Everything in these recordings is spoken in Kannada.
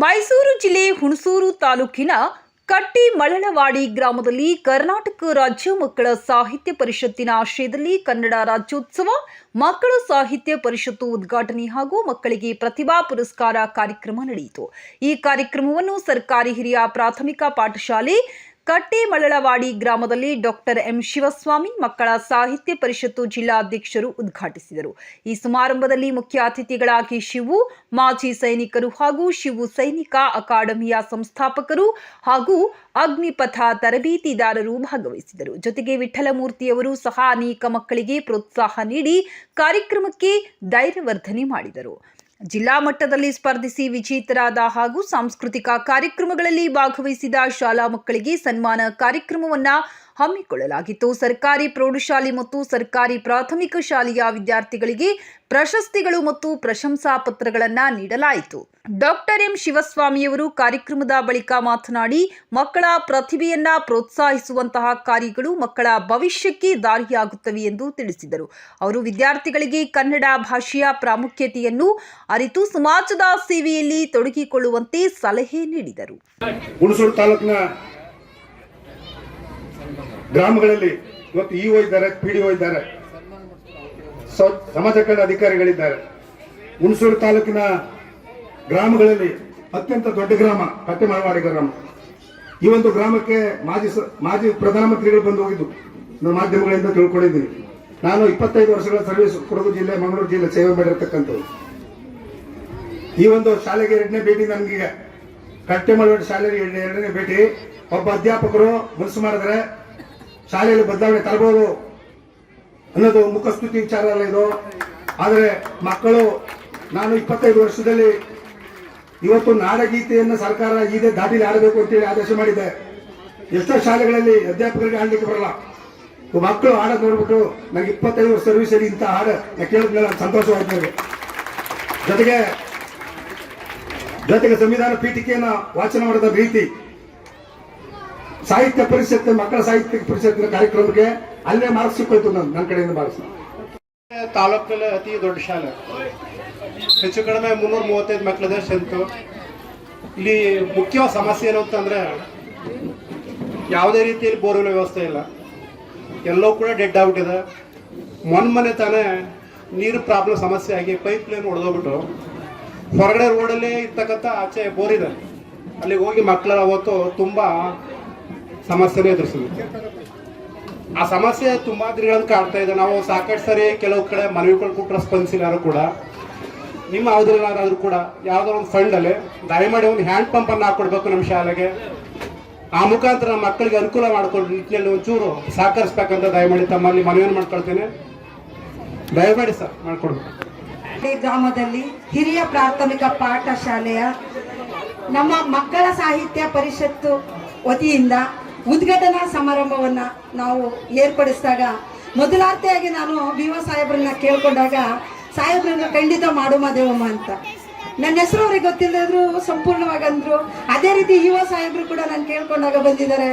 ಮೈಸೂರು ಜಿಲ್ಲೆ ಹುಣಸೂರು ತಾಲೂಕಿನ ಕಟ್ಟಿ ಮಳಲವಾಡಿ ಗ್ರಾಮದಲ್ಲಿ ಕರ್ನಾಟಕ ರಾಜ್ಯ ಮಕ್ಕಳ ಸಾಹಿತ್ಯ ಪರಿಷತ್ತಿನ ಆಶ್ರಯದಲ್ಲಿ ಕನ್ನಡ ರಾಜ್ಯೋತ್ಸವ, ಮಕ್ಕಳ ಸಾಹಿತ್ಯ ಪರಿಷತ್ತು ಉದ್ಘಾಟನೆ ಹಾಗೂ ಮಕ್ಕಳಿಗೆ ಪ್ರತಿಭಾ ಪುರಸ್ಕಾರ ಕಾರ್ಯಕ್ರಮ ನಡೆಯಿತು. ಈ ಕಾರ್ಯಕ್ರಮವನ್ನು ಸರ್ಕಾರಿ ಹಿರಿಯ ಪ್ರಾಥಮಿಕ ಪಾಠಶಾಲೆ ಕಟ್ಟೆಮಳಲವಾಡಿ ಗ್ರಾಮದಲ್ಲಿ ಡಾಕ್ಟರ್ ಎಂ ಶಿವಸ್ವಾಮಿ ಮಕ್ಕಳ ಸಾಹಿತ್ಯ ಪರಿಷತ್ತು ಜಿಲ್ಲಾಧ್ಯಕ್ಷರು ಉದ್ಘಾಟಿಸಿದರು. ಈ ಸಮಾರಂಭದಲ್ಲಿ ಮುಖ್ಯ ಅತಿಥಿಗಳಾಗಿ ಶಿವು, ಮಾಜಿ ಸೈನಿಕರು ಹಾಗೂ ಶಿವು ಸೈನಿಕ ಅಕಾಡೆಮಿಯ ಸಂಸ್ಥಾಪಕರು ಹಾಗೂ ಅಗ್ನಿಪಥ ತರಬೇತಿದಾರರು ಭಾಗವಹಿಸಿದರು. ಜೊತೆಗೆ ವಿಠಲಮೂರ್ತಿಯವರು ಸಹ ಅನೇಕ ಮಕ್ಕಳಿಗೆ ಪ್ರೋತ್ಸಾಹ ನೀಡಿ ಕಾರ್ಯಕ್ರಮಕ್ಕೆ ಧೈರ್ಯವರ್ಧನೆ ಮಾಡಿದರು. ಜಿಲ್ಲಾ ಮಟ್ಟದಲ್ಲಿ ಸ್ಪರ್ಧಿಸಿ ವಿಜೇತರಾದ ಹಾಗೂ ಸಾಂಸ್ಕೃತಿಕ ಕಾರ್ಯಕ್ರಮಗಳಲ್ಲಿ ಭಾಗವಹಿಸಿದ ಶಾಲಾ ಮಕ್ಕಳಿಗೆ ಸನ್ಮಾನ ಕಾರ್ಯಕ್ರಮವನ್ನ ಹಮ್ಮಿಕೊಳ್ಳಲಾಗಿತ್ತು. ಸರ್ಕಾರಿ ಪ್ರೌಢಶಾಲೆ ಮತ್ತು ಸರ್ಕಾರಿ ಪ್ರಾಥಮಿಕ ಶಾಲೆಯ ವಿದ್ಯಾರ್ಥಿಗಳಿಗೆ ಪ್ರಶಸ್ತಿಗಳು ಮತ್ತು ಪ್ರಶಂಸಾ ಪತ್ರಗಳನ್ನು ನೀಡಲಾಯಿತು. ಡಾಕ್ಟರ್ ಎಂ ಶಿವಸ್ವಾಮಿಯವರು ಕಾರ್ಯಕ್ರಮದ ಬಳಿಕ ಮಾತನಾಡಿ, ಮಕ್ಕಳ ಪ್ರತಿಭೆಯನ್ನ ಪ್ರೋತ್ಸಾಹಿಸುವಂತಹ ಕಾರ್ಯಗಳು ಮಕ್ಕಳ ಭವಿಷ್ಯಕ್ಕೆ ದಾರಿಯಾಗುತ್ತವೆ ಎಂದು ತಿಳಿಸಿದರು. ಅವರು ವಿದ್ಯಾರ್ಥಿಗಳಿಗೆ ಕನ್ನಡ ಭಾಷೆಯ ಪ್ರಾಮುಖ್ಯತೆಯನ್ನು ಅರಿತು ಸಮಾಜದ ಸೇವೆಯಲ್ಲಿ ತೊಡಗಿಕೊಳ್ಳುವಂತೆ ಸಲಹೆ ನೀಡಿದರು. ಗ್ರಾಮಗಳಲ್ಲಿ ಇವತ್ತು ಇಒ ಇದ್ದಾರೆ, ಪಿಡಿಒ ಇದ್ದಾರೆ. ಸಮಾಜ ಕಲ್ಯಾಣ ಅಧಿಕಾರಿಗಳಿದ್ದಾರೆ. ಹುಣಸೂರು ತಾಲೂಕಿನ ಗ್ರಾಮಗಳಲ್ಲಿ ಅತ್ಯಂತ ದೊಡ್ಡ ಗ್ರಾಮ ಕಟ್ಟೆಮಾಳವಾಡಿ ಗ್ರಾಮ. ಈ ಒಂದು ಗ್ರಾಮಕ್ಕೆ ಮಾಜಿ ಮಾಜಿ ಪ್ರಧಾನಮಂತ್ರಿಗಳು ಬಂದು ಹೋಗಿದ್ದು. ನಾನು ಮಾಧ್ಯಮಗಳಿಂದ ತಿಳ್ಕೊಂಡಿದ್ದೀನಿ. ನಾನು ಇಪ್ಪತ್ತೈದು ವರ್ಷಗಳ ಸರ್ವಿಸ್ ಕೊಡಗು ಜಿಲ್ಲೆ, ಮಂಗಳೂರು ಜಿಲ್ಲೆ ಸೇವೆ ಮಾಡಿರ್ತಕ್ಕಂಥದ್ದು. ಈ ಒಂದು ಶಾಲೆಗೆ ಎರಡನೇ ಭೇಟಿ ನನಗೀಗ. ಮಾಡುವ ಶಾಲೆಗೆ ಎರಡನೇ ಭೇಟಿ. ಒಬ್ಬ ಅಧ್ಯಾಪಕರು ಮನಸ್ಸು ಮಾಡಿದ್ರೆ ಶಾಲೆಯಲ್ಲಿ ಬದಲಾವಣೆ ತರಬಹುದು ಅನ್ನೋದು ಮುಖಸ್ತುತಿ ವಿಚಾರ ಅಲ್ಲ ಇದು. ಆದರೆ ಮಕ್ಕಳು, ನಾನು ಇಪ್ಪತ್ತೈದು ವರ್ಷದಲ್ಲಿ ಇವತ್ತು ನಾಡಗೀತೆಯನ್ನು ಸರ್ಕಾರ ಇದೇ ದಾಟಿಲಿ ಆಡಬೇಕು ಅಂತೇಳಿ ಆದೇಶ ಮಾಡಿದೆ. ಎಷ್ಟೋ ಶಾಲೆಗಳಲ್ಲಿ ಅಧ್ಯಾಪಕರಿಗೆ ಆಡಲಿಕ್ಕೆ ಬರಲ್ಲ. ಮಕ್ಕಳು ಹಾಡೋದು ನೋಡ್ಬಿಟ್ಟು ನನಗೆ ಇಪ್ಪತ್ತೈದು ವರ್ಷ ಸರ್ವಿಸಲ್ಲಿ ಇಂಥ ಹಾಡು ಕೇಳಿದ್ಮೇಲೆ ನಾನು ಜೊತೆಗೆ ಜೊತೆಗೆ ಸಂವಿಧಾನ ಪೀಠಿಕೆಯನ್ನು ವಾಚನ ಮಾಡಿದ ರೀತಿ ಸಾಹಿತ್ಯ ಪರಿಷತ್, ಮಕ್ಕಳ ಸಾಹಿತ್ಯ ಪರಿಷತ್ತಿನ ಕಾರ್ಯಕ್ರಮಕ್ಕೆ ಅಲ್ಲೇ ಮಾರ್ಕ್ಸ್ ಸಿಕ್ಕೋಯ್ತು ನಾನು ನನ್ನ ಕಡೆಯಿಂದ ಮಾರ್ಕ್ಸ್. ತಾಲೂಕಲ್ಲಿ ಅತಿ ದೊಡ್ಡ ಶಾಲೆ. ಹೆಚ್ಚು ಕಡಿಮೆ ಮುನ್ನೂರ ಮೂವತ್ತೈದು ಮಕ್ಕಳಿದೆ ಸ್ಟ್ರೆಂತು. ಇಲ್ಲಿ ಮುಖ್ಯ ಸಮಸ್ಯೆ ಏನು ಅಂತಂದ್ರೆ, ಯಾವುದೇ ರೀತಿಯಲ್ಲಿ ಬೋರ್ವೆಲ್ ವ್ಯವಸ್ಥೆ ಇಲ್ಲ. ಎಲ್ಲೋ ಕೂಡ ಡೆಡ್ ಆಗ್ಬಿಟ್ಟಿದೆ. ಮೊನ್ನೆ ತಾನೇ ನೀರು ಪ್ರಾಬ್ಲಮ್ ಸಮಸ್ಯೆ ಆಗಿ ಪೈಪ್ ಲೈನ್ ಹೊಡೆದೋಗ್ಬಿಟ್ಟು ಹೊರಗಡೆ ರೋಡಲ್ಲೇ ಇರ್ತಕ್ಕಂಥ ಆಚೆ ಬೋರ್ ಇದೆ. ಅಲ್ಲಿಗೆ ಹೋಗಿ ಮಕ್ಕಳ ಅವತ್ತು ತುಂಬ ಸಮಸ್ಯೆನೇ ಎದುರಿಸಿದ್ವಿ ಆ ಸಮಸ್ಯೆ ತುಂಬಾ ದಿನಗಳನ್ನು ಕಾಡ್ತಾ ಇದೆ. ನಾವು ಸಾಕಷ್ಟು ಸರಿ ಕೆಲವು ಕಡೆ ಮನವಿಗಳು ಕೊಟ್ಟರೆ ಸ್ಪಂದಿಸಿದಾರು ಕೂಡ. ನಿಮ್ಮ ಯಾವ್ದ್ರಲ್ಲಾದ್ರೂ ಕೂಡ. ಯಾವ್ದೋ ಒಂದು ಫಂಡ್ ಅಲ್ಲಿ ದಯಮಾಡಿ ಒಂದು ಹ್ಯಾಂಡ್ ಪಂಪ್ ಅನ್ನು ಹಾಕೊಡ್ಬೇಕು ನಮ್ಮ ಶಾಲೆಗೆ. ಆ ಮುಖಾಂತರ ನಮ್ಮ ಮಕ್ಕಳಿಗೆ ಅನುಕೂಲ ಮಾಡಿಕೊಂಡು ನಿಟ್ಟಿನಲ್ಲಿ ಒಂಚೂರು ಸಹಕರಿಸ್ಬೇಕಂತ ದಯಮಾಡಿ ತಮ್ಮಲ್ಲಿ ಮನವಿಯನ್ನು ಮಾಡ್ಕೊಳ್ತೇನೆ. ದಯಮಾಡಿ ಸರ್, ಮಾಡ್ಕೊಡ್ಬೇಕು. ಗ್ರಾಮದಲ್ಲಿ ಹಿರಿಯ ಪ್ರಾಥಮಿಕ ಪಾಠಶಾಲೆಯ ನಮ್ಮ ಮಕ್ಕಳ ಸಾಹಿತ್ಯ ಪರಿಷತ್ತು ವತಿಯಿಂದ ಉದ್ಘಾಟನಾ ಸಮಾರಂಭವನ್ನ ನಾವು ಏರ್ಪಡಿಸಿದಾಗ ಮೊದಲಾರ್ತೆಯಾಗಿ ನಾನು ಬಿ ಒ ಸಾಹೇಬ್ರನ್ನ ಕೇಳ್ಕೊಂಡಾಗ ಸಾಹೇಬ್ರನ್ನ ಖಂಡಿತ ಮಾಡುಮ ದೇವಮ್ಮ ಅಂತ. ನನ್ನ ಹೆಸರು ಅವ್ರಿಗೆ ಗೊತ್ತಿಲ್ಲದ್ರು ಸಂಪೂರ್ಣವಾಗಿ ಅಂದ್ರು ಅದೇ ರೀತಿ ಯುವ ಸಾಹೇಬ್ರು ಕೂಡ ನಾನು ಕೇಳ್ಕೊಂಡಾಗ ಬಂದಿದ್ದಾರೆ.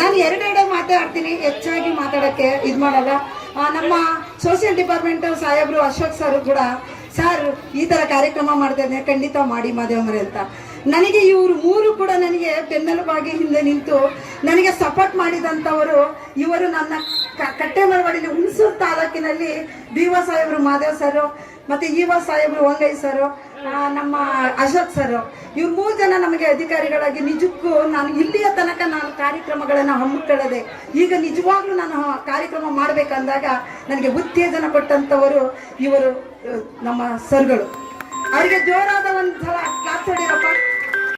ನಾನು ಎರಡೆರಡೆ ಮಾತಾಡ್ತೀನಿ, ಹೆಚ್ಚಾಗಿ ಮಾತಾಡೋಕ್ಕೆ ಇದು ಮಾಡಲ್ಲ. ನಮ್ಮ ಸೋಷಿಯಲ್ ಡಿಪಾರ್ಟ್ಮೆಂಟ್ ಸಾಹೇಬರು ಅಶೋಕ್ ಸರ್ ಕೂಡ, ಸರ್, ಈ ಥರ ಕಾರ್ಯಕ್ರಮ ಮಾಡ್ತಾ ಇದ್ದೇನೆ ಖಂಡಿತ ಮಾಡಿ ಮಾದೇವಮರೆ ಅಂತ. ನನಗೆ ಇವರು ಮೂರು ಕೂಡ ನನಗೆ ಬೆನ್ನೆಲುಬಾಗಿ ಹಿಂದೆ ನಿಂತು ನನಗೆ ಸಪೋರ್ಟ್ ಮಾಡಿದಂಥವರು ಇವರು ನನ್ನ ಕ- ಮರವಾಡಿನ ಹುಣಸೂರು ತಾಲೂಕಿನಲ್ಲಿ ಬಿ ವ ಸಾಹೇಬರು ಮಾದೇವ್ ಸರು, ಮತ್ತು ಇ ವ ಸಾಹೇಬರು ವಂಗೈ ಸರು ನಮ್ಮ ಅಶೋಕ್ ಸರ್. ಇವ್ರು ಮೂರು ಜನ ನಮಗೆ ಅಧಿಕಾರಿಗಳಾಗಿ ನಿಜಕ್ಕೂ ನಾನು ಇಲ್ಲಿಯ ತನಕ ನಾನು ಕಾರ್ಯಕ್ರಮಗಳನ್ನು ಹಮ್ಮಿಕೊಳ್ಳದೆ, ಈಗ ನಿಜವಾಗ್ಲೂ ನಾನು ಕಾರ್ಯಕ್ರಮ ಮಾಡಬೇಕಂದಾಗ ನನಗೆ ಉತ್ತೇಜನ ಕೊಟ್ಟಂಥವರು ಇವರು ನಮ್ಮ ಸರ್ಗಳು. ಅವರಿಗೆ ಜೋರಾದ ಒಂದು ಸಲ ಕ್ಲಾಸ್ ಹೊಡಿರಪ್ಪ